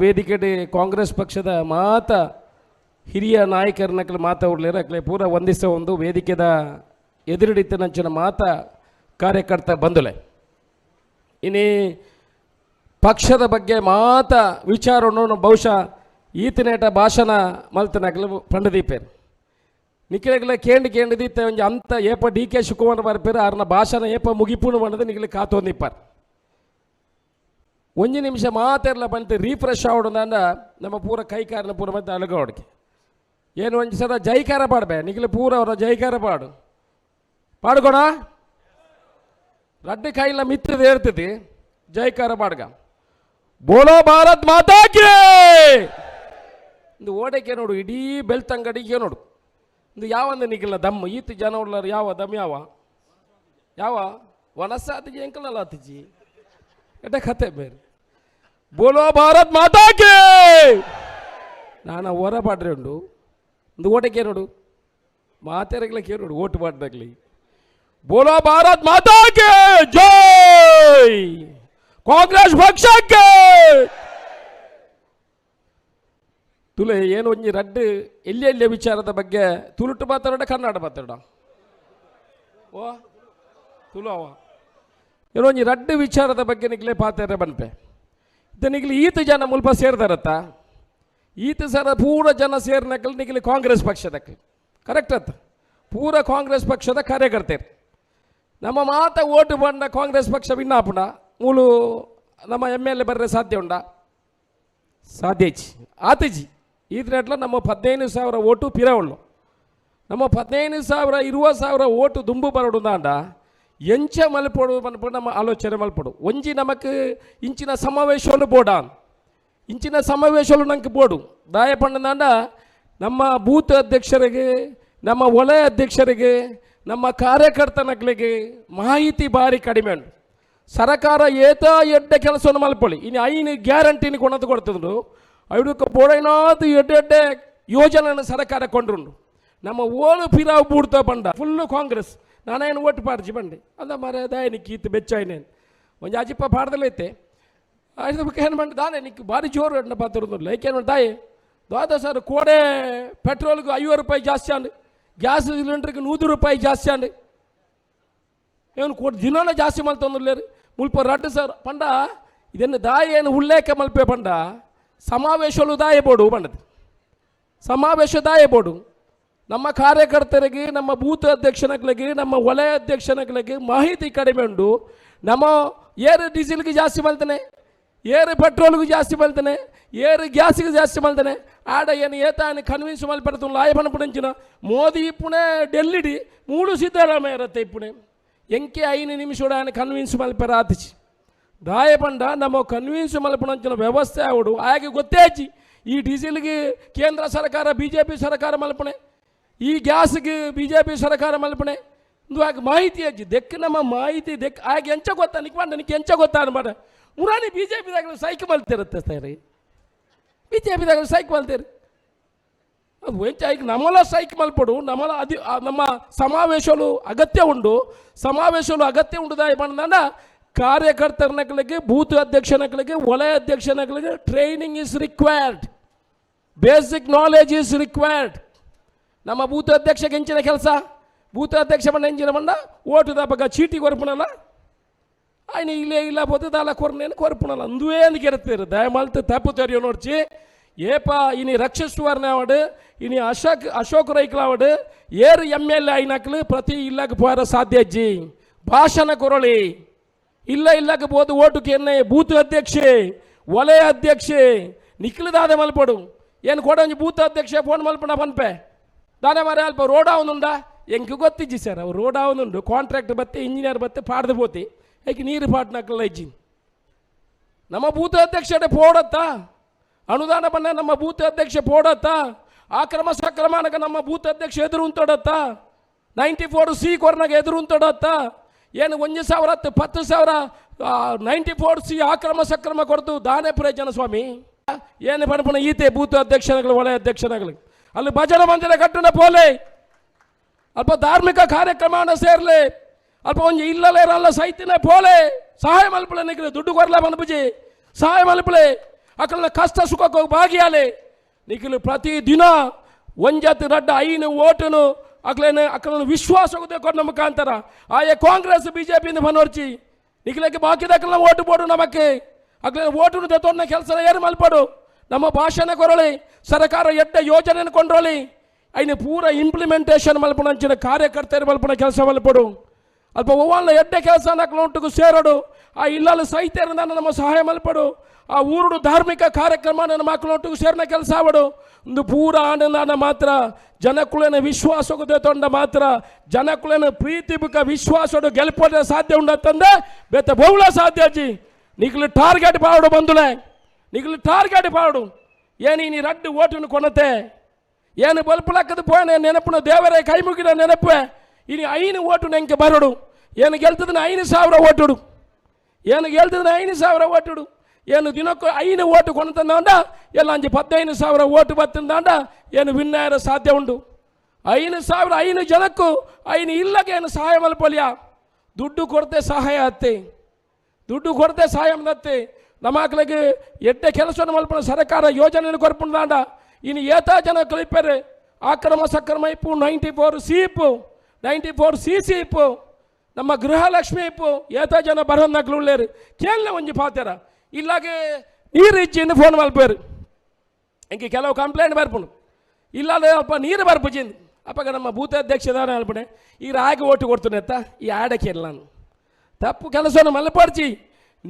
ವೇದಿಕೆಡೆ ಕಾಂಗ್ರೆಸ್ ಪಕ್ಷದ ಮಾತ ಹಿರಿಯ ನಾಯಕರನ್ನಕಲು ಮಾತಾಡ್ಲಿರ ಅಕ್ಲೆ ಪೂರ ಒಂದಿಸ ಒಂದು ವೇದಿಕೆದ ಎದುರಿಡಿತನಂಚಿನ ಮಾತ ಕಾರ್ಯಕರ್ತ ಬಂದುಲೆ ಇನಿ ಪಕ್ಷದ ಬಗ್ಗೆ ಮಾತ ವಿಚಾರವನ್ನು ಬಹುಶಃ ಈತನೇಟ ಭಾಷಣ ಮಲ್ತನಕಲು ಪಂಡದೀಪೇರು. ನಿಖಿಲಗಲ ಕೇಂದ್ರ ದೀತ ಒಂಜಿ ಅಂತ ಏಪ ಡಿ ಕೆ ಶಿವಕುಮಾರ್ ಬರ್ಪೇರು ಅವ್ರನ್ನ ಭಾಷಣ ಏಪ ಮುಗಿಪುಣು ಬಂದದ ನಿಖಿಲ ಕಾತೊಂದಿಪ್ಪಾರ್. ಒಂಜಿ ನಿಮಿಷ ಮಾತೆರ್ಲ ಬಂತು ರೀಫ್ರೆಶ್ ಆವಡಂದ ನಮ್ಮ ಪೂರ ಕೈಕಾರನ ಪೂರ ಮತ್ತೆ ಅಲಗೋಡ್ಕೆ ಏನು ಒಂಜಿ ಸದಾ ಜೈಕಾರ ಪಾಡ್ಬೇ, ನಿಖಿಲ ಪೂರ ಅವರ ಜೈಕಾರ ಪಾಡು. ಪಾಡ್ಕೋಣ ರಡ್ಡು ಕೈಲ ಮಿತ್ತದ ಹೇಳ್ತದೆ ಜೈಕಾರ ಪಾಡ್ಗ. ಬೋಲೋ ಭಾರತ್ ಮಾತಾಕೆ ಇಂದು ಓಡಕ್ಕೆ ನೋಡು, ಇಡೀ ಬೆಳ್ತಂಗಡಿಗೆ ನೋಡು. ಇಂದು ಯಾವಂದು ನಿಖಿಲ ದಮ್ ಈತ ಜನ ಉಳ್ಳರು ಯಾವ, ದಮ್ ಯಾವ? ಯಾವ? ವನಸಾತಿಜಿ ಎಂಕಲಲ್ಲ ಆತಿಜಿ ಎಡೆ ಕತೆ ಬೇರೆ. ಬೋಲೋ ಭಾರತ್ ಮಾತಾ ನಾನು ಹೊರ ಪಾಡ್ರೆ ಉಂಡು. ಒಂದು ಓಟಕ್ಕೆ ನೋಡು. ಮಾತಾಡಗ್ಲ ಕೇಳೋಡು ಓಟು ಪಾಡ್ದಾಗ್ಲಿ. ಬೋಲೋ ಭಾರತ್ ಮಾತಾಕೆ! ಜೈ! ಕಾಂಗ್ರೆಸ್ ಪಕ್ಷಕ್ಕೆ! ತುಲೆ, ಏನು ಒಂಜಿ ರಡ್ಡು ಎಲ್ಲಿ ಎಲ್ಲಿಯ ವಿಚಾರದ ಬಗ್ಗೆ? ತುಳುಟು ಮಾತಾಡ ಕನ್ನಡ ಮಾತಾಡ ಓ, ತುಲು ಅವ. ಏನೋ ಒಂಜಿ ರಡ್ಡು ವಿಚಾರದ ಬಗ್ಗೆ ನಿಗ್ಲೇ ಪಾತಾರೆ ಬನ್ಪೆ. ಇದು ನಿಗ್ಲಿ ಈತ ಜನ ಮುಲ್ಪ ಸೇರ್ದಾರತ್ತ? ಈತ ಸರ ಪೂರ ಜನ ಸೇರ್ನಕಲ್ ನಿಗ್ಲಿ ಕಾಂಗ್ರೆಸ್ ಪಕ್ಷದಕ್ಕೆ ಕರೆಕ್ಟ್ ಅತ್ತ? ಪೂರ ಕಾಂಗ್ರೆಸ್ ಪಕ್ಷದ ಕಾರ್ಯಕರ್ತರು. ನಮ್ಮ ಮಾತ ಓಟು ಬಂಡ ಕಾಂಗ್ರೆಸ್ ಪಕ್ಷ ವಿನ್ನಾಪುಣ? ಮೂಲು ನಮ್ಮ ಎಂ ಎಲ್ ಎ ಬರ್ರೆ ಸಾಧ್ಯ ಉಂಡ? ಸಾಧ್ಯಜಿ ಆತಜಿ ಇದ್ರಟ್ಲ ನಮ್ಮ ಪದಿನೈದು ಸಾವಿರ ಓಟು ಪಿರವಳ್ಳು ನಮ್ಮ ಪದಿನೈದು ಸಾವಿರ ಇರುವ ಸಾವಿರ ಓಟು ದುಂಬು ಬರಡು ದಾಂಡ ಎಂಚ ಮಲ್ಪಡು ಮಲ್ಪಡು ನಮ್ಮ ಆಲೋಚನೆ ಮಲ್ಪಡು. ಒಂಜಿ ನಮಕ್ ಇಂಚಿನ ಸಮಾವೇಶಗಳು ಬೋಡಾನ್. ಇಂಚಿನ ಸಮಾವೇಶಗಳು ನಂಗೆ ಬೋಡು. ದಾಯ ಪಂಡದಾಂಡ ನಮ್ಮ ಬೂತ್ ಅಧ್ಯಕ್ಷರಿಗೆ, ನಮ್ಮ ವಲಯ ಅಧ್ಯಕ್ಷರಿಗೆ, ನಮ್ಮ ಕಾರ್ಯಕರ್ತನಗಳಿಗೆ ಮಾಹಿತಿ ಭಾರಿ ಕಡಿಮೆ ಉಂಟು. ಸರಕಾರ ಏತ ಎಡ್ಡ ಕೆಲಸವನ್ನು ಮಲ್ಪೊಳಿ ಇನ್ನು ಐನು ಗ್ಯಾರಂಟಿನ ಕೊಣದು ಕೊಡ್ತಿದ್ರು. ಅವಕ್ಕೆ ಬೋಡೈನಾದು ಎಡ್ಡೆ ಎಡ್ಡೆ ಯೋಜನೆಯನ್ನು ಸರಕಾರ ಕೊಂಡ್ರುಂಡು. ನಮ್ಮ ಓಲು ಪಿರಾವ್ ಬೂಡ್ತಾ ಬಂಡ ಫುಲ್ಲು ಕಾಂಗ್ರೆಸ್. ನಾನೇನು ಓಟ್ ಪಾಡ್ಜಿ ಬಂಡೆ ಅಂದ ಮರ ದಾಯ ನಿಕ್ಕಿ ಇತ್ತು ಬೆಚ್ಚಾಯ್ನೇನು ಒಂಜಿ ಅಜಿಪ್ಪ ಪಾಡ್ದಲೈತೆ ಆಯ್ತು ಬಗ್ಗೆ ಏನು ಮಾಡಿ ದಾನೆ ನಿಕ್ಕೆ ಭಾರಿ ಜೋರು ಅಣ್ಣ ಪಾತ್ರದ್ದು ಏಕೇನು ದಾಯೆ ದಾದ ಸರ್ ಕೋಡೆ ಪೆಟ್ರೋಲ್ಗೆ ಐವತ್ತು ರೂಪಾಯಿ ಜಾಸ್ತಿ ಅಂಡು ಗ್ಯಾಸ್ ಸಿಲಿಂಡ್ರಿಗೆ ನೂರು ರೂಪಾಯಿ ಜಾಸ್ತಿ ಅಂಡು ಏನು ಕೊಟ್ಟು ದಿನಾನ ಜಾಸ್ತಿ ಮಲ್ತಂದ್ಲೇರು ಮುಲ್ಪ ರಡ್ಡು ಸರ್ ಪಂಡ, ಇದನ್ನು ದಾಯಿ ಏನು ಉಲ್ಲೇಖ ಮಲ್ಪೆ ಪಂಡ? ಸಮಾವೇಶಲು ದಾಯ ಬೋಡು ಪಂಡದು ಸಮಾವೇಶ ದಾಯ ಬೋಡು. ನಮ್ಮ ಕಾರ್ಯಕರ್ತರಿಗೆ ನಮ್ಮ ಬೂತ್ ಅಧ್ಯಕ್ಷನಗಳಿಗೆ ನಮ್ಮ ವಲಯ ಅಧ್ಯಕ್ಷನಗಳಿಗೆ ಮಾಹಿತಿ ಕಡಿಮೆ ಉಂಟು ನಮ್ಮ ಏರು ಡೀಸೆಲ್ಗೆ ಜಾಸ್ತಿ ಮಲ್ತಾನೆ ಏರು ಪೆಟ್ರೋಲ್ಗೂ ಜಾಸ್ತಿ ಮಲ್ತಾನೆ ಏರು ಗ್ಯಾಸ್ಗೆ ಜಾಸ್ತಿ ಮಲ್ತಾನೆ ಆಡ ಏನು ಏತಾನೆ ಕನ್ವಿನ್ಸ್ ಮಲ್ಪಡ್ತು ಲಾಯ ಪಣಪುಣಂಚಿನ ಮೋದಿ ಇಪ್ಪುಣೆ ಡೆಲ್ಲಿಡಿ ಮೂಡು ಸಿದ್ದರಾಮಯ್ಯ ಇರತ್ತೆ ಇಪ್ಪುಣೆ ಎಂಕೆ ಐದು ನಿಮಿಷ ఆయన ಕನ್ವಿನ್ಸ್ ಮಲ್ಪೆ ರಾತಿಚಿ ದಾಯ ಪಂಡ ನಮ್ಮ ಕನ್ವಿನ್ಸ್ ಮಲ್ಪಣಂಚಿನ ವ್ಯವಸ್ಥೆ ಆವಡು ಆಗ ಗೊತ್ತೇ ಅಜ್ಜಿ ಈ ಡೀಸೆಲ್ಗೆ ಕೇಂದ್ರ ಸರ್ಕಾರ ಬಿ ಜೆ ಪಿ ಸರ್ಕಾರ ಮಲ್ಪಣೆ ಈ ಗ್ಯಾಸ್ಗೆ ಬಿ ಜೆ ಪಿ ಸರ್ಕಾರ ಮಲ್ಪಣೆ. ಇದು ಆಗ ಮಾಹಿತಿ ಅಜ್ಜಿ, ದೆಕ್ಕ ನಮ್ಮ ಮಾಹಿತಿ ದೆಕ್ಕ ಆಗ ಎಂಚ ಗೊತ್ತಾ? ನಿಕ್ ಮಾಡ ಎಂಚ ಗೊತ್ತಾ ಅನ್ಬೇಡ ಮುರಾನಿ ಬಿ ಜೆ ಪಿದಾಗ ಸೈಕ್ ಮಲ್ತಿರುತ್ತೆ ಸರಿ. ಬಿ ಜೆ ಪಿದಾಗ ಸೈಕ್ ಮಲ್ತೀರಿ. ಅದು ವೆಂಚ ಈಗ ನಮ್ಮಲ್ಲ ಸೈಕ್ ಮಲ್ಪಡು, ನಮ್ಮಲ್ಲ ಅದಿ ನಮ್ಮ ಸಮಾವೇಶಗಳು ಅಗತ್ಯ ಉಂಡು. ಸಮಾವೇಶಗಳು ಅಗತ್ಯ ಉಂಡು ದಾಯ ಬಂದ ಕಾರ್ಯಕರ್ತನಗಳಿಗೆ ಬೂತ್ ಅಧ್ಯಕ್ಷನಗಳಿಗೆ ವಲಯ ಅಧ್ಯಕ್ಷನಗಳಿಗೆ training is required basic knowledge is required ನಮ್ಮ ಬೂತ್ ಅಧ್ಯಕ್ಷಗೆ ಹೆಂಚಿನ ಕೆಲಸ ಬೂತ್ ಅಧ್ಯಕ್ಷ ಬಂಡ ಹೆಂಚಿನ ಬಂಡ ಓಟುದ ಬಗ್ಗ ಚೀಟಿ ಕೊರಪುನಲ್ಲ ఆయన ఇల్లే ఇలా పోతే దాలా కొరనేను కొరపునాలి అందువే అందుకు ఎడతారు దయమాలతో తప్పు తెరియో నోడ్చి ఏప ఇని రక్షిస్తువారిని ఆవిడు ఇని అశోక్ అశోక్ రైకులు ఆవిడు ఏరు ఎమ్మెల్యే అయినట్లు ప్రతి ఇళ్ళకి పోర సాధ్యజ్జి ಭಾಷಣ ಕೊರಳಿ ಇಲ್ಲ ಇಲ್ಲಕ್ಕೆ ಬೋದು ಓಟುಕ್ಕೆ ಎನ್ನೆ ಬೂತ್ ಅಧ್ಯಕ್ಷೆ ವಲಯ ಅಧ್ಯಕ್ಷೆ ನಿಖಿಲದಾದ ಮಲ್ಪಡು ಏನು ಕೊಡೊಂಜಿ ಬೂತ್ ಅಧ್ಯಕ್ಷೆ ಫೋನ್ ಮಲ್ಪಣ ಪನ್ಪೆ ದಾನೆ ಮರ ಅಲ್ಪ ರೋಡ್ ಅವನುಂಡ ಎಂಗೆ ಗೊತ್ತಿಜ್ಜಿ ಸರ್ ಅವು ರೋಡ್ ಅವನುಂಡು ಕಾಂಟ್ರಾಕ್ಟ್ ಬತ್ತೆ ಇಂಜಿನಿಯರ್ ಬತ್ತೆ, ಪಾಡ್ದು పోతే ಏಕೆ ನೀರು పాటినక్కల ఇచ్చింది ನಮ್ಮ ಬೂತ್ ಅಧ್ಯಕ್ಷಡೆ ಪೋಡತ್ತಾ? ಅನುದಾನ ಬಣ್ಣ ನಮ್ಮ ಬೂತ್ ಅಧ್ಯಕ್ಷ ಪೋಡತ್ತಾ? ಆಕ್ರಮ ಸಕ್ರಮಾನಕ ನಮ್ಮ ಬೂತ್ ಅಧ್ಯಕ್ಷ ಎದುರು ಉಂತೊಡತ್ತ? ನೈಂಟಿ ಫೋರ್ ಸಿ ಕೊರ್ನಾಗ ಎದುರು ಉಂತೊಡತ್ತ? ಏನು ಒಂದು ಸಾವಿರ ಹತ್ತು, ಪತ್ತು ಸಾವಿರ ನೈಂಟಿ ಫೋರ್ ಸಿ ಆಕ್ರಮ ಸಕ್ರಮ ಕೊಡ್ತು ದಾನೆ ಪ್ರಯೋಜನ ಸ್ವಾಮಿ? ಏನು ಪಣಪಣ ಈತೆ ಬೂತ್ ಅಧ್ಯಕ್ಷನಗಳು ವಲಯ ಅಧ್ಯಕ್ಷನಗಳು ಅಲ್ಲಿ ಭಜನ ಮಂದಿರ ಕಟ್ಟಣ ಪೋಲೆ. ಅಲ್ಪ ಧಾರ್ಮಿಕ ಕಾರ್ಯಕ್ರಮನ ಸೇರ್ಲೆ. ಅಲ್ಪ ಒಂಜಿ ಇಲ್ಲಲೇರಲ್ಲ ಸೈತಿನ ಪೋಲೆ. ಸಹಾಯ ಮಲ್ಪಳೆ ನಿಗ್ರೆ ದುಡ್ಡು ಕೊರ್ಲ ಮನಪುಜಿ ಸಹಾಯ ಮಲ್ಪಳೆ. ಅಕಲ್ನ ಕಷ್ಟ ಸುಖಕ್ಕೆ ಭಾಗಿಯಾಲೆ. ನಿಖಿಲು ಪ್ರತಿ ದಿನ ಒಂಜತ್ತು ರಡ್ಡ ಐನು ಓಟನು ಅಕ್ಲೇನ ಅಕ್ಕನ ವಿಶ್ವಾಸ ಕೊಟ್ಟು ಮುಖಾಂತರ. ಆಯೆ ಕಾಂಗ್ರೆಸ್, ಬಿಜೆಪಿಯಿಂದ ಬನೋರ್ಚಿ ನಿಖಿಲಕ್ಕೆ ಬಾಕಿದ ಅಕ್ಕಲ ಓಟು ಬೋಡು ನಮಕ್ಕೆ. ಅಕ್ಲೇನ ಓಟು ದತ್ತೊನ್ನ ಕೆಲಸ ಏರು ಮಲ್ಪಡು. ನಮ್ಮ ಭಾಷಣ ಕೊರಳಿ, ಸರ್ಕಾರ ಎಡ್ಡ ಯೋಜನೆ ಕೊಂಡ್ರೊಳಿ ಐನ ಪೂರ ಇಂಪ್ಲಿಮೆಂಟೇಷನ್ ಮಲ್ಪಣಂಚಿನ ಕಾರ್ಯಕರ್ತರು ಮಲ್ಪಣ ಕೆಲಸ ಮಲ್ಪಡು. ಅಲ್ಪ ಒವ್ವಲ್ಲ ಎಡ್ಡೆ ಕೆಲಸ ನಕ್ಲೊಂಟು ಸೇರಡು. ಆ ಇಲ್ಲಲು ಸೈತ್ಯರಿಂದ ನಮ್ಮ ಸಹಾಯ ಮಲ್ಪಡು. ಆ ಊರುಡು ಧಾರ್ಮಿಕ ಕಾರ್ಯಕ್ರಮ ನನ್ನ ಮಕ್ಕಳೊಟ್ಟಿಗೆ ಸೇರಿನ ಕೆಲಸ ಆವಡು. ಒಂದು ಪೂರ ಆನಂದ ಮಾತ್ರ ಜನಕುಳನ ವಿಶ್ವಾಸಕ್ಕೆ ತೊಂಡ ಮಾತ್ರ ಜನಕುಳನ ಪ್ರೀತಿ ಬುಕ್ಕ ವಿಶ್ವಾಸಡು ಗೆಲ್ಪೋದ ಸಾಧ್ಯ ಉಂಡತ್ತಂದ ಬೇತ ಬಹುಳ ಸಾಧ್ಯ ಅಜ್ಜಿ. ನಿಕ್ಲು ಟಾರ್ಗೆಟ್ ಬಾವಡು ಬಂದುಲೆ. ನಿಕ್ಲು ಟಾರ್ಗೆಟ್ ಪಾಡು. ಏನಿ ನೀ ರಡ್ಡು ಓಟನ್ನು ಕೊನತೆ? ಏನು ಬಲ್ಪಲಕ್ಕದ ಪೋನೆ ನೆನಪುನ ದೇವರೇ ಕೈ ಮುಗಿದ ನೆನಪು ಇನಿ ಐನು ಓಟು ನಂಗೆ ಬರಡು. ಏನು ಗೆಲ್ತದನ್ನ ಐನು ಸಾವಿರ ಓಟುಡು. ಏನು ಗೆಲ್ತದನ್ನ ಐನು ಸಾವಿರ ಓಟುಡು. ಏನು ದಿನಕ್ಕೂ ಐನು ಓಟು ಕೊನತಂದಾಂಡ ಎಲ್ಲ ಅಂಜಿ ಪದ್ದೈನು ಸಾವಿರ ಓಟು ಬತ್ತಂದಾಂಡ ಏನು ವಿನ್ನಾಯರ ಸಾಧ್ಯ ಉಂಡು. ಐನು ಸಾವಿರ ಐನು ಜನಕ್ಕೂ ಐನು ಇಲ್ಲಗೆ ಏನು ಸಹಾಯ ಮಲ್ಪಲ್ಯ ದುಡ್ಡು ಕೊರತೆ ಸಹಾಯ ಅತ್ತೆ. ದುಡ್ಡು ಕೊರತೆ ಸಹಾಯ ಮದತ್ತೆ ಎಟ್ಟೆ ಕೆಲಸವನ್ನು ಮಲ್ಪನ ಸರ್ಕಾರ ಯೋಜನೆಯನ್ನು ಕೊರ್ಪುಂದಾಂಡ ಇನ್ನು ಏತಾ ಜನ ಕಲಿಪರೆ. ಆಕ್ರಮ ಸಕ್ರಮ ಇಪ್ಪು, ನೈಂಟಿ ಫೋರ್ ಸಿ ಇಪ್ಪು ನೈಂಟಿ ಫೋರ್ ಸಿ ಸಿ ಇಪ್ಪು ನಮ್ಮ ಗೃಹಲಕ್ಷ್ಮಿ ಇಪ್ಪು, ಏತಾ ಜನ ಬರೋನ್ನಗ್ಲು ಉಳ್ಳೇರು ಕೇಳಲೆ ಒಂಜಿ ಪಾತೆರ ಇಲ್ಲಾಗೆ ನೀರು ಇಚ್ಚಿಂದು ಫೋನ್ ಮಲ್ಪೇರು. ಇಂಗೆ ಕೆಲವು ಕಂಪ್ಲೇಂಟ್ ಬರ್ಪುಂಡು. ಇಲ್ಲಾಂದ್ರೆ ಅಲ್ಪ ನೀರು ಬರ್ಪುಜಿಂದು ಅಪ್ಪಾಗ ನಮ್ಮ ಬೂತ್ ಹೇಳ್ಬಿಡೆ ಈ ರಾಗಿ ಓಟು ಕೊಡ್ತೀನಿ ಅತ್ತ. ಈ ಆಡಕ್ಕೆ ಇಲ್ಲ ತಪ್ಪು ಕೆಲಸವನ್ನು ಮಲ್ಪಡ್ಚಿ.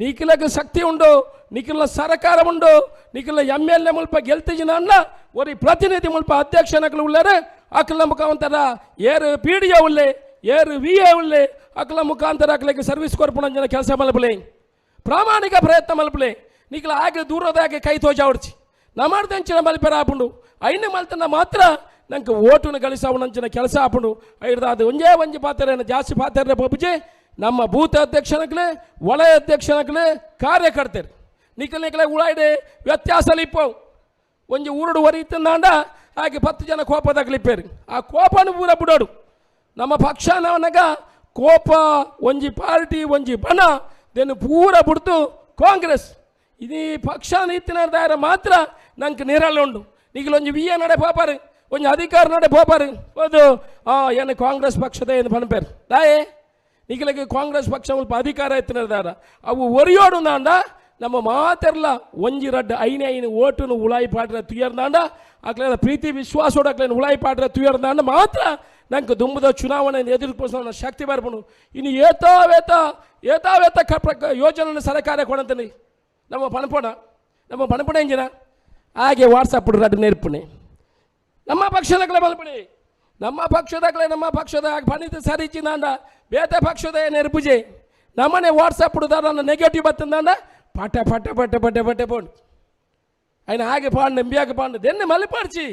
ನಿಖಿಲಕ್ಕೆ ಶಕ್ತಿ ಉಂಡು ನಿಖಿಲ ಸರ್ಕಾರ ಉಂಡು ನಿಖಿಲ ಎಂ ಎಲ್ ಎ ಮುಲ್ಪ ಗೆಲ್ತಿಜಿನ ಅನ್ನ ಒರಿ ಪ್ರತಿನಿಧಿ ಮುಲ್ಪ ಅಧ್ಯಕ್ಷನಗಳು ಉಳ್ಳಾರೆ ಅಕಲ ಮುಖಾಂತರ ಏರು ಪಿ ಡಿ ಎ ಉಳ್ಳೆ ಏರು ವಿ ಎ ಉಳ್ಳೆ ಅಕಲ ಮುಖಾಂತರ ಅಕಲಕ್ಕೆ ಸರ್ವಿಸ್ ಕೊರ್ಪುಣಂಜನ ಕೆಲಸ ಮಲ್ಪಲೆ ಪ್ರಾಮಾಣಿಕ ಪ್ರಯತ್ನ ಮಲ್ಪಲೆ ನಿಖಿಲ ಹಾಗೆ ದೂರದಾಗೆ ಕೈ ತೋಜಾವಡ್ಚಿ ನಮಾಡ್ದಂಚಿನ ಮಲ್ಪೆರ ಆಪುಂಡು ಐನು ಮಲ್ತನ ಮಾತ್ರ ನಂಗೆ ಓಟುನ ಗಳಿಸವನಂಚಿನ ಕೆಲಸ ಆಪುಂಡು ಐಡ್ದ ಅದು ಒಂಜೇ ಒಂಜಿ ಪಾತ್ರೆ ಜಾಸ್ತಿ ಪಾತ್ರೆ ಪಬ್ಬುಜಿ ನಮ್ಮ ಬೂತ್ ಅಧ್ಯಕ್ಷನಕ್ಲೆ, ವಲಯ ಅಧ್ಯಕ್ಷನಕ್ಲೆ ಕಾರ್ಯಕರ್ತರು. ನಿಖಲ್ ನಿಖಲೆ ಉಳಾಯ್ಡೆ, ವ್ಯತ್ಯಾಸ ಇಪ್ಪವು ಒಂಜಿ ಊರುಡು ಒರಿತಂದಾಂಡ ಹಾಗೆ ಪತ್ತು ಜನ ಕೋಪದಾಗ್ಲಿಪ್ಪೇರು ಆ ಕೋಪನು ಪೂರ ಬಿಡೋಡು. ನಮ್ಮ ಪಕ್ಷನವನಾಗ ಕೋಪ, ಒಂಜಿ ಪಾರ್ಟಿ, ಒಂಜಿ ಬಣ, ದೆನ್ನು ಪೂರ ಬಿಡ್ತು ಕಾಂಗ್ರೆಸ್. ಇದು ಪಕ್ಷ ನಿಂತಿನಾರ ಮಾತ್ರ ನಂಗೆ ನಿರಲ್ಲ ಉಂಡು. ನಿಖಲೊಂಜಿ ವಿ ಎ ನಡೆ ಪೋಪಾರು, ಒಂಜಿ ಅಧಿಕಾರ ನಡೆ ಪೋಪಾರು. ಆ ಏನು ಕಾಂಗ್ರೆಸ್ ಪಕ್ಷದ ಏನು ಪನ್ಪೇರು. ದಾಯೇ. ನಿಖಲಿಗೆ ಕಾಂಗ್ರೆಸ್ ಪಕ್ಷ ಸ್ವಲ್ಪ ಅಧಿಕಾರ ಎತ್ತಿನದಾರ ಅವು ಒರಿಯೋಡು ನಾಂದ, ನಮ್ಮ ಮಾತೆರ್ಲ ಒಂಜಿ ರಡ್ಡ ಐನೆ ಐನು ಓಟುನು ಉಳಾಯಿ ಪಾಡ್ರೆ ತುಯರ್ದಾಂಡ ಅಕ್ಲೇನ ಪ್ರೀತಿ ವಿಶ್ವಾಸೋಡು ಅಕ್ಲೇನ ಉಳಾಯಿ ಪಾಡ್ರೆ ತುಯರ್ದಾಂಡ ಮಾತ್ರ ನಂಗೆ ದುಂಬದ ಚುನಾವಣೆ ಎದುರಿಸೋ ಶಕ್ತಿ ಬರ್ಬೋದು ಇನ್ನು ಏತಾವೇತ ಏತಾವೇತ ಕ ಪ್ರಕ ಯೋಜನೆ ಸರ್ಕಾರ ಕೊಡಂತೀನಿ. ನಮ್ಮ ಪಣಪೋಣ ನಮ್ಮ ಪಣಪೋಣ ಎಂಜಿನ ಹಾಗೆ ವಾಟ್ಸಪ್ ರಡ್ಡು ನೆರ್ಪುನೆ ನಮ್ಮ ಪಕ್ಷದಾಗಲೇ ಬಲ್ಪಡಿ ನಮ್ಮ ಪಕ್ಷದಾಗಲೇ ನಮ್ಮ ಪಕ್ಷದ ಪಣಿತ ಸರಿಚಿನಾಂಡ ಬೇತೆ ಪಕ್ಷದ ನೆರಪುಜೆ ನಮ್ಮನೆ ವಾಟ್ಸಪ್ ನನ್ನ ನೆಗೆಟಿವ್ ಬತ್ತಂದಾಂಡ ಪಟ ಪಟ ಪಟ ಪಟ ಪಟ ಪೋಂಡು ఆయన ఆగి పాండు ఎంబియాకి పాండు దెన్ని మళ్ళీ పడిచి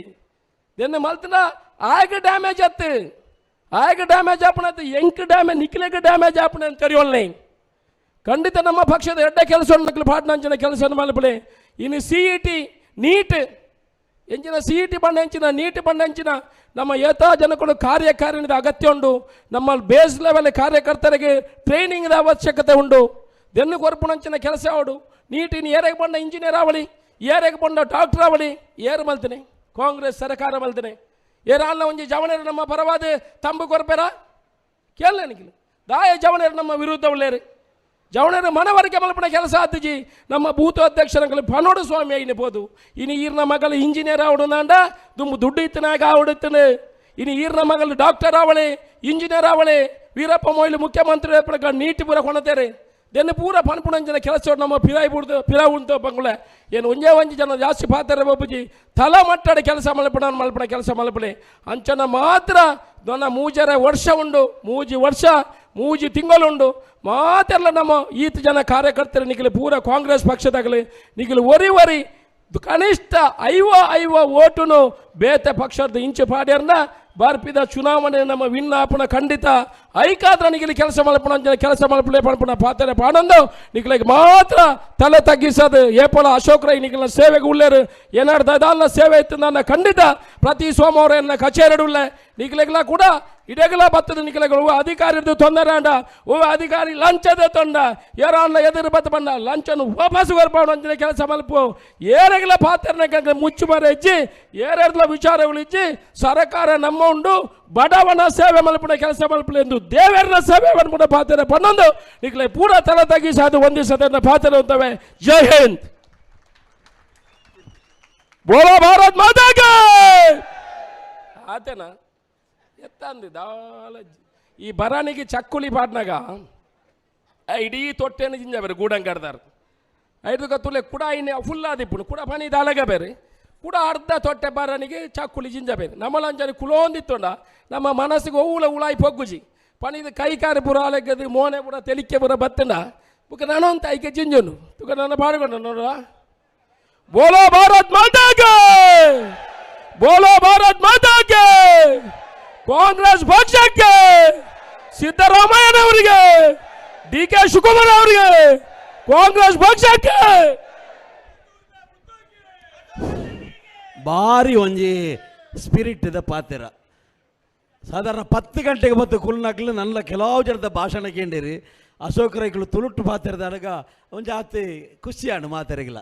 దెన్ని మల్తున్నా ఆగి ಡ್ಯಾಮೇಜ್ ಅತ್ತು ಆಗ ಡ್ಯಾಮೇಜ್ ಆಪಣತ್ತು ಎಂಕ್ ಡ್ಯಾಮೇಜ್ ನಿಖಿಲಿಗೆ ಡ್ಯಾಮೇಜ್ ಆಪಣ ಅಂತ ಕರಿಯೋಲ್ನೇ ಖಂಡಿತ ನಮ್ಮ ಪಕ್ಷದ ಎಡ್ಡ ಕೆಲಸ ಪಾಡ್ನಂಚಿನ ಕೆಲಸ ಮಲ್ಪಡೆ ಇನ್ನು ಸಿ ಇ ಟಿ ನೀಟ್ ಎಂಚಿನ ಸಿಟಿ ಬಂಡ ಹೆಂಚಿನ, ನೀಟ್ ಬಂಡ ಹೆಂಚಿನ, ನಮ್ಮ ಯಥಾ ಜನಗಳು ಕಾರ್ಯಕಾರಿಣದ ಅಗತ್ಯ ಉಂಡು ನಮ್ಮ ಬೇಸ್ ಲೆವೆಲ್ ಕಾರ್ಯಕರ್ತರಿಗೆ ಟ್ರೈನಿಂಗ್ದ ಅವಶ್ಯಕತೆ ಉಂಡು ದೆನ್ನು ಕೊರಪುಣಂಚಿನ ಕೆಲಸ ಅವಡು ನೀಟಿನ ಏರೆಗೆ ಬಂದ ಇಂಜಿನಿಯರ್ ಅವಳಿ ಏರೆಗೆ ಬಂದ ಡಾಕ್ಟರ್ ಅವಳಿ ಏರು ಮಲ್ತನೆ, ಕಾಂಗ್ರೆಸ್ ಸರ್ಕಾರ ಮಲ್ತನೆ. ಏರಾಲ್ಲ ಒಂಜಿ ಜವಣರು ನಮ್ಮ ಪರವಾದ ತಂಬು ಕೊರಪೆರ? ಕೇಳ ನಿಖಿಲ್ ದಾಯ ಜವಣರು ನಮ್ಮ ವಿರುದ್ಧ ಉಳ್ಳೇರು ಜವಣರ ಮನವರಿಕೆ ಮಲ್ಪನ ಕೆಲಸ ಆತುಜಿ ನಮ್ಮ ಭೂತ ಅಧ್ಯಕ್ಷರಗಳು ಪನೋಡು ಸ್ವಾಮಿ ಪೋದು. ಇನ್ನು ಈರ್ನ ಮಗಳು ಇಂಜಿನಿಯರ್ ಆವಡುನಾಂಡ ದುಂಬು ದುಡ್ಡು ಇತ್ತನಾಗ ಆವಡುತ್ತನೆ ಇನ್ನು ಈರ್ನ ಮಗಳು ಡಾಕ್ಟರ್ ಆವಳೆ, ಇಂಜಿನಿಯರ್ ಆವಳೆ, ವೀರಪ್ಪ ಮೊಯ್ಲು ಮುಖ್ಯಮಂತ್ರಿ ನೀಟಿ ಪೂರ ಕೊಣತೇರೆ ದೆನ್ನ ಪೂರ ಪನ್ಪುಣಂಜನ ಕೆಲಸ ನಮ್ಮ ಪಿರಾಯಿ ಬಿಡ್ದು ಪಿರಾ ಉಂಟು ಬಂಗುಳ. ಏನು ಒಂಜೇ ಒಂಜಿ ಜನ ಜಾಸ್ತಿ ಪಾತಾರೆ ಬಾಬುಜಿ ತಲ ಮಟ್ಟಡ ಕೆಲಸ ಮಲ್ಪಣ ಮಲ್ಪಣ ಕೆಲಸ ಮಲ್ಪಣೆ. ಅಂಚನ ಮಾತ್ರ ದೊನ್ನ ಮೂಜರ ವರ್ಷ ಉಂಡು. ಮೂಜಿ ವರ್ಷ ಮೂಜಿ ತಿಂಗಳುಂಡು ಮಾತೆಲ್ಲ ನಮ್ಮ ಈತ ಜನ ಕಾರ್ಯಕರ್ತರು ನಿಗಲಿ ಪೂರ ಕಾಂಗ್ರೆಸ್ ಪಕ್ಷದಾಗಲಿ ನಿಗಲಿ ಒರಿ ಒರಿ ಕನಿಷ್ಠ ಐವ ಐವ ಓಟುನು ಬೇತೆ ಪಕ್ಷದ ಇಂಚು ಪಾಡ್ಯರ್ನ ಬಾರ್ಪಿದ ಚುನಾವಣೆ ನಮ್ಮ ವಿನ್ನಾಪನ ಖಂಡಿತ ಐಕಾದ್ರ ನಿಖಿಲಿ ಕೆಲಸ ಮಲ್ಪಣ ಕೆಲಸ ಮಲ್ಪಲೆ ಪಡ್ಪಣ ಪಾತ್ರೆ ಪಾಡಂದು ನಿಖಿಲಿಗೆ ಮಾತ್ರ ತಲೆ ತಗ್ಗಿಸೋದು ಏಪಳ ಅಶೋಕ್ ರೈ ನಿಖಿಲ ಸೇವೆಗೆ ಉಳ್ಳೇರು ಏನಾಡ್ತಾ ಇದಲ್ಲ ಸೇವೆ ಇತ್ತು ನನ್ನ ಖಂಡಿತ ಪ್ರತಿ ಸೋಮವಾರ ಎನ್ನ ಕಚೇರಿ ಉಳ್ಳೆ ನಿಖಲೆಗಳ ಕೂಡ ಇಡೆಗಲ ಬತ್ತದ ನಿಖಲೆಗಳು ಅಧಿಕಾರಿದ್ದು ತೊಂದರೆ ಅಂಡ ಓ ಅಧಿಕಾರಿ ಲಂಚದ ತೊಂಡ ಯಾರನ್ನ ಎದುರು ಬತ್ತ ಬಂದ ಲಂಚನು ವಾಪಸ್ ಬರ್ಪಾಡು ಅಂಚಿನ ಕೆಲಸ ಮಲ್ಪು ಏರೆಗಲ ಪಾತ್ರನ ಮುಚ್ಚು ಮರ ಇಚ್ಚಿ ಏರೆರ್ಲ ವಿಚಾರಗಳು ಇಚ್ಚಿ ಸರ್ಕಾರ ನಮ್ಮ ಉಂಡು ಬಡವನ ಸೇವೆ ಮಲ್ಪುನ ಕೆಲಸ ಮಲ್ಪು ಎಂದು ದೇವರ ಸೇವೆ ಮಲ್ಪುನ ಪಾತ್ರ ಪನ್ನೊಂದು ನಿಖಲೆ ಪೂರ ತಲೆ ತಗ್ಗಿಸಿ ಅದು ಒಂದಿಸದ ಪಾತ್ರ ಅಂತವೆ ಜೈ ಹಿಂದ್ ಬೋಲೋ ಭಾರತ್ ಮಾತಾಗೆ ಆತೇನಾ ಎತ್ತ ಅಂದಿ ದಾಲ ಈ ಬರಾಣಿಗೆ ಚಕ್ಕುಲಿ ಪಾಟ್ನಾಗ ಆ ಇಡೀ ತೊಟ್ಟೆನ ಜಿಂಜ ಬೇರೆ ಗೂಡಂಗಡ್ದಾರ ಐದು ಕತ್ತುಲೆ ಕುಡ ಇನ್ನು ಫುಲ್ ಆದಿಪ್ಪುನು ಕುಡ ಪಣಿ ದಾಲಗ ಬೇರೆ ಕೂಡ ಅರ್ಧ ತೊಟ್ಟೆ ಬಾರನಿಗೆ ಚಕ್ಕುಲಿ ಜಿಂಜಬೇನು. ನಮಲಂಜನಿ ಕುಲೋಂದಿತ್ತೊಂಡ ನಮ್ಮ ಮನಸ್ಸಿಗೆ ಒವ್ವುಲ ಉಳಾಯಿ ಪೊಗ್ಗುಜಿ. ಪಣಿದು ಕೈಕಾರಿ ಪುರ ಅಲೆಗದು ಮೋನೆ ಪುರ ತೆಲಿಕೆ ಪುರ ಬತ್ತಂಡ. ಬುಕ ನನಂತ ಐಕೆ ಜಿಂಜನು. ತುಕ ನನ್ನ ಬಾಡಿಗೊಂಡ ನೋಡ ಬೋಲೋ ಭಾರತ್ ಮಾತಾಕೆ ಬೋಲೋ ಭಾರತ್ ಮಾತಾಗೆ! ಕಾಂಗ್ರೆಸ್ ಪಕ್ಷಕ್ಕೆ! ಸಿದ್ದರಾಮಯ್ಯನವರಿಗೆ! ಡಿ ಕೆ ಶಿವಕುಮಾರ್ ಅವರಿಗೆ! ಕಾಂಗ್ರೆಸ್ ಪಕ್ಷಕ್ಕೆ! ಭಾರಿ ಒಂಜಿ ಸ್ಪಿರಿಟ್ ದ ಪಾತೆರ. ಸಾಧಾರಣ ಪತ್ತು ಗಂಟೆಗೆ ಬತ್ತು ಕುಲ್ನಕ್ಲು ನನ್ನ ಕೆಲವು ಜನದ ಭಾಷಣ ಕೇಂದಿರಿ ಅಶೋಕ್ ರೈಗಳು ತುಳುಟ್ಟು ಪಾತೆರದಾಗ ಒಂಜಿ ಆತಿ ಖುಷಿಯಾണ് ಮಾತೆರೆಗಿಲ್ಲ.